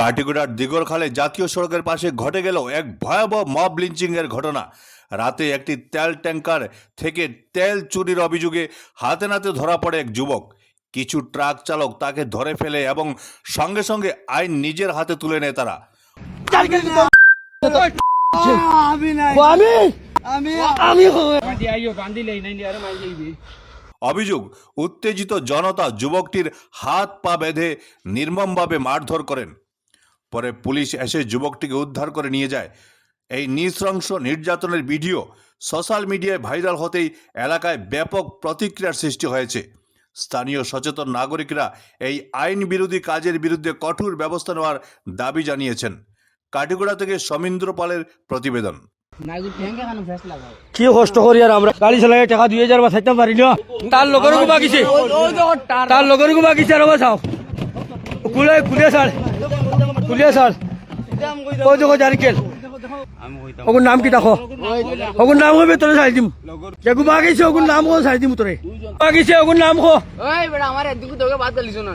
কাটিগুড়ার দিগরখালে জাতীয় সড়কের পাশে ঘটে গেল এক ভয়াবহ মব লিঞ্চিং এর ঘটনা। রাতে একটি তেল ট্যাঙ্কার থেকে তেল চুরির অভিযোগে হাতে নাতে ধরা পড়ে এক যুবক। কিছু ট্রাক চালক তাকে ধরে ফেলে এবং সঙ্গে সঙ্গে আইন নিজের হাতে তুলে নেয় তারা। অভিযোগ, উত্তেজিত জনতা যুবকটির হাত পা বেঁধে নির্মমভাবে মারধর করেন। পরে পুলিশ এসে যুবকটিকে উদ্ধার করে নিয়ে যায়। এই নৃশংস নির্যাতনের ভিডিও সোশ্যাল মিডিয়ায় ভাইরাল হতেই এলাকায় ব্যাপক প্রতিক্রিয়ার সৃষ্টি হয়েছে। স্থানীয় সচেতন নাগরিকরা এই আইন বিরোধী কাজের বিরুদ্ধে কঠোর ব্যবস্থা নেওয়ার দাবি জানিয়েছেন। কাটিগড়া থেকে সমীন্দ্র পালের প্রতিবেদন। কি কষ্ট করি আর আমরা? গাড়ি চালাই টাকা দুই হাজার বাঁচাইতে পারি না। তার লগর গুবা গেছে তার লগর গুবা গেছে আর কুলে কুলে ছাড়। কুলে ছাড় ওই দেখো নাম কি দেখো? ওগুন নাম হবে তোরে ছাড়ি দিম। যে গুবা গেছে ওগুন নাম কো ছাড়ি দিম তোরে। গুবা গেছে ওগুন নাম কো ওই বেটা, আমার এদিকে তোকে বাদ দিলিস না